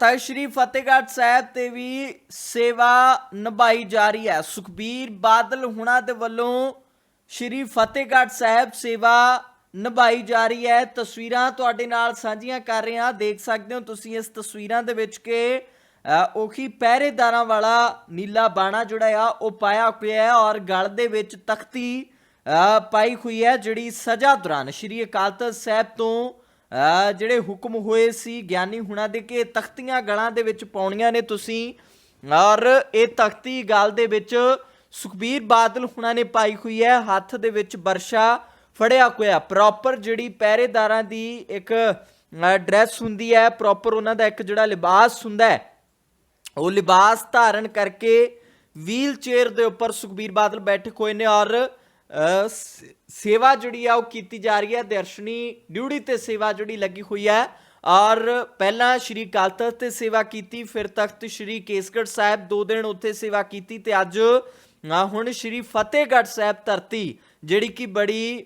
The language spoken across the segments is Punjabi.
ਤਾਂ ਸ਼੍ਰੀ ਫਤਿਹਗੜ੍ਹ ਸਾਹਿਬ ਤੇ ਵੀ ਸੇਵਾ ਨਿਭਾਈ ਜਾ ਰਹੀ ਹੈ। ਸੁਖਬੀਰ ਬਾਦਲ ਹੁਣਾਂ ਦੇ ਵੱਲੋਂ ਸ਼੍ਰੀ ਫਤਿਹਗੜ੍ਹ ਸਾਹਿਬ ਸੇਵਾ ਨਿਭਾਈ ਜਾ ਰਹੀ ਹੈ। ਤਸਵੀਰਾਂ ਤੁਹਾਡੇ ਨਾਲ ਸਾਂਝੀਆਂ ਕਰ ਰਹੇ ਹਾਂ। ਦੇਖ ਸਕਦੇ ਹੋ ਤੁਸੀਂ ਇਸ ਤਸਵੀਰਾਂ ਦੇ ਵਿੱਚ ਕਿ ਉਹੀ ਪਹਿਰੇਦਾਰਾਂ ਵਾਲਾ ਨੀਲਾ ਬਾਣਾ ਜਿਹੜਾ ਆ, ਉਹ ਪਾਇਆ ਹੋਇਆ ਹੈ ਔਰ ਗਲ ਦੇ ਵਿੱਚ ਤਖਤੀ ਪਾਈ ਹੋਈ ਹੈ, ਜਿਹੜੀ ਸਜ਼ਾ ਦੌਰਾਨ ਸ਼੍ਰੀ ਅਕਾਲ ਤਖਤ ਸਾਹਿਬ ਤੋਂ ਜਿਹੜੇ ਹੁਕਮ ਹੋਏ ਸੀ ਗਿਆਨੀ ਹੁਣਾਂ ਦੇ ਕਿ ਤਖਤੀਆਂ ਗਲਾਂ ਦੇ ਵਿੱਚ ਪਾਉਣੀਆਂ ਨੇ ਤੁਸੀਂ। ਔਰ ਇਹ ਤਖਤੀ ਗਲ ਦੇ ਵਿੱਚ ਸੁਖਬੀਰ ਬਾਦਲ ਹੁਣਾਂ ਨੇ ਪਾਈ ਹੋਈ ਹੈ। ਹੱਥ ਦੇ ਵਿੱਚ ਵਰਸ਼ਾ ਫੜਿਆ ਹੋਇਆ। ਪ੍ਰੋਪਰ ਜਿਹੜੀ ਪਹਿਰੇਦਾਰਾਂ ਦੀ ਇੱਕ ਡਰੈਸ ਹੁੰਦੀ ਹੈ ਪ੍ਰੋਪਰ ਉਹਨਾਂ ਦਾ ਇੱਕ ਜਿਹੜਾ ਲਿਬਾਸ ਹੁੰਦਾ ਹੈ, ਉਹ ਲਿਬਾਸ ਧਾਰਨ ਕਰਕੇ ਵੀਲ ਚੇਅਰ ਦੇ ਉੱਪਰ ਸੁਖਬੀਰ ਬਾਦਲ ਬੈਠੇ ਹੋਏ ਨੇ। ਔਰ ਸੇਵਾ ਜਿਹੜੀ ਆ ਉਹ ਕੀਤੀ ਜਾ ਰਹੀ ਹੈ, ਦਰਸ਼ਨੀ ਡਿਊਟੀ ਤੇ ਸੇਵਾ ਜਿਹੜੀ ਲੱਗੀ ਹੋਈ ਹੈ। ਔਰ ਪਹਿਲਾਂ ਸ਼੍ਰੀ ਕਾਲ ਤਖਤ ਤੇ ਸੇਵਾ ਕੀਤੀ, ਫਿਰ ਤਖਤ ਸ਼੍ਰੀ ਕੇਸਗੜ੍ਹ ਸਾਹਿਬ, ਦੋ ਦਿਨ ਉੱਥੇ ਸੇਵਾ ਕੀਤੀ ਤੇ ਅੱਜ ਹੁਣ ਸ਼੍ਰੀ ਫਤਿਹਗੜ੍ਹ ਸਾਹਿਬ ਧਰਤੀ, ਜਿਹੜੀ ਕਿ ਬੜੀ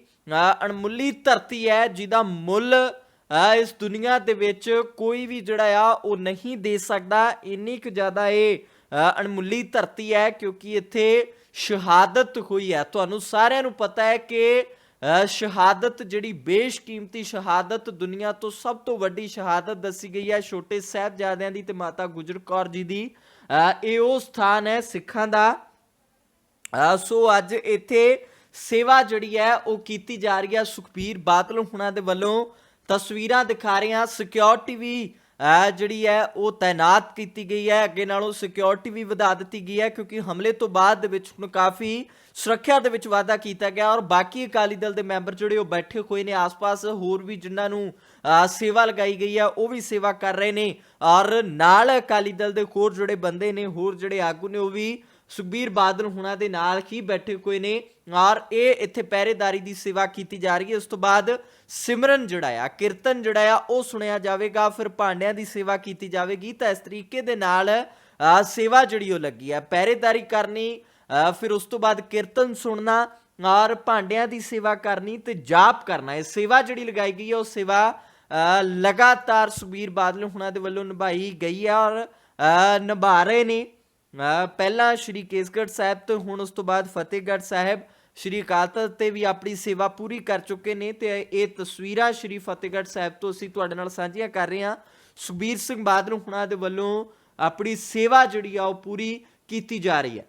ਅਣਮੁੱਲੀ ਧਰਤੀ ਹੈ, ਜਿਹਦਾ ਮੁੱਲ ਇਸ ਦੁਨੀਆ ਦੇ ਵਿੱਚ ਕੋਈ ਵੀ ਜਿਹੜਾ ਆ ਉਹ ਨਹੀਂ ਦੇ ਸਕਦਾ। ਇੰਨੀ ਕੁ ਜ਼ਿਆਦਾ ਇਹ ਅਣਮੁੱਲੀ ਧਰਤੀ ਹੈ ਕਿਉਂਕਿ ਇੱਥੇ ਸ਼ਹਾਦਤ ਹੋਈ ਹੈ। ਤੁਹਾਨੂੰ ਸਾਰਿਆਂ ਨੂੰ ਪਤਾ ਹੈ ਕਿ ਸ਼ਹਾਦਤ ਜਿਹੜੀ ਬੇਸ਼ਕੀਮਤੀ ਸ਼ਹਾਦਤ ਦੁਨੀਆ ਤੋਂ ਸਭ ਤੋਂ ਵੱਡੀ ਸ਼ਹਾਦਤ ਦੱਸੀ ਗਈ ਹੈ ਛੋਟੇ ਸਾਹਿਬਜ਼ਾਦਿਆਂ ਦੀ ਤੇ ਮਾਤਾ ਗੁਜਰ ਕੌਰ ਜੀ ਦੀ। ਅ, ਇਹ ਉਹ ਸਥਾਨ ਹੈ ਸਿੱਖਾਂ ਦਾ। ਸੋ ਅੱਜ ਇੱਥੇ ਸੇਵਾ ਜਿਹੜੀ ਹੈ ਉਹ ਕੀਤੀ ਜਾ ਰਹੀ ਹੈ। ਸੁਖਬੀਰ ਬਾਦਲ ਹੁਣਾਂ ਦੇ ਵੱਲੋਂ ਤਸਵੀਰਾਂ ਦਿਖਾ ਰਹੇ ਹਾਂ। ਸਿਕਿਉਰਿਟੀ ਵੀ ਜਿਹੜੀ ਹੈ, ਉਹ ਤਾਇਨਾਤ ਕੀਤੀ ਗਈ ਹੈ। ਅੱਗੇ ਨਾਲੋਂ ਸਿਕਿਉਰਿਟੀ ਵੀ ਵਧਾ ਦਿੱਤੀ ਗਈ ਹੈ, ਕਿਉਂਕਿ ਹਮਲੇ ਤੋਂ ਬਾਅਦ ਦੇ ਵਿੱਚ ਹੁਣ ਕਾਫੀ ਸੁਰੱਖਿਆ ਦੇ ਵਿੱਚ ਵਾਧਾ ਕੀਤਾ ਗਿਆ ਔਰ ਬਾਕੀ ਅਕਾਲੀ ਦਲ ਦੇ ਮੈਂਬਰ ਜਿਹੜੇ ਉਹ ਬੈਠੇ ਹੋਏ ਨੇ ਆਸ-ਪਾਸ, ਹੋਰ ਵੀ ਜਿਨ੍ਹਾਂ ਨੂੰ ਸੇਵਾ ਲਗਾਈ ਗਈ ਹੈ, ਉਹ ਵੀ ਸੇਵਾ ਕਰ ਰਹੇ ਨੇ। ਔਰ ਨਾਲ ਅਕਾਲੀ ਦਲ ਦੇ ਹੋਰ ਜਿਹੜੇ ਬੰਦੇ ਨੇ, ਹੋਰ ਜਿਹੜੇ ਆਗੂ ਨੇ, ਉਹ ਵੀ ਸੁਖਬੀਰ ਬਾਦਲ ਹੁਣਾਂ ਦੇ ਨਾਲ ਹੀ ਬੈਠੇ ਹੋਏ ਨੇ ਔਰ ਇਹ ਇੱਥੇ ਪਹਿਰੇਦਾਰੀ ਦੀ ਸੇਵਾ ਕੀਤੀ ਜਾ ਰਹੀ ਹੈ। ਉਸ ਤੋਂ ਬਾਅਦ ਸਿਮਰਨ ਜਿਹੜਾ ਆ, ਕੀਰਤਨ ਜਿਹੜਾ ਆ, ਉਹ ਸੁਣਿਆ ਜਾਵੇਗਾ, ਫਿਰ ਭਾਂਡਿਆਂ ਦੀ ਸੇਵਾ ਕੀਤੀ ਜਾਵੇਗੀ। ਤਾਂ ਇਸ ਤਰੀਕੇ ਦੇ ਨਾਲ ਸੇਵਾ ਜਿਹੜੀ ਉਹ ਲੱਗੀ ਆ ਪਹਿਰੇਦਾਰੀ ਕਰਨੀ ਫਿਰ ਉਸ ਤੋਂ ਬਾਅਦ ਕੀਰਤਨ ਸੁਣਨਾ ਔਰ ਭਾਂਡਿਆਂ ਦੀ ਸੇਵਾ ਕਰਨੀ ਤੇ ਜਾਪ ਕਰਨਾ, ਇਹ ਸੇਵਾ ਜਿਹੜੀ ਲਗਾਈ ਗਈ ਹੈ, ਉਹ ਸੇਵਾ ਲਗਾਤਾਰ ਸੁਖਬੀਰ ਬਾਦਲ ਹੁਣਾਂ ਦੇ ਵੱਲੋਂ ਨਿਭਾਈ ਗਈ ਹੈ ਔਰ ਨਿਭਾ ਰਹੇ ਨੇ। ਪਹਿਲਾਂ ਸ਼੍ਰੀ ਕੇਸਗੜ੍ਹ ਸਾਹਿਬ ਤੋਂ, ਹੁਣ ਉਸ ਤੋਂ ਬਾਅਦ ਫਤਿਹਗੜ੍ਹ ਸਾਹਿਬ, ਸ਼੍ਰੀ ਅਕਾਲ ਤਖਤ ਤੇ ਵੀ ਆਪਣੀ ਸੇਵਾ ਪੂਰੀ ਕਰ ਚੁੱਕੇ ਨੇ ਤੇ ਇਹ ਤਸਵੀਰਾਂ ਸ਼੍ਰੀ ਫਤਿਹਗੜ੍ਹ ਸਾਹਿਬ ਤੋਂ ਅਸੀਂ ਤੁਹਾਡੇ ਨਾਲ ਸਾਂਝੀਆਂ ਕਰ ਰਹੇ ਹਾਂ। ਸੁਖਬੀਰ ਸਿੰਘ ਬਾਦਲ ਹੁਣਾਂ ਦੇ ਵੱਲੋਂ ਆਪਣੀ ਸੇਵਾ ਜਿਹੜੀ ਆ ਉਹ ਪੂਰੀ ਕੀਤੀ ਜਾ ਰਹੀ ਹੈ।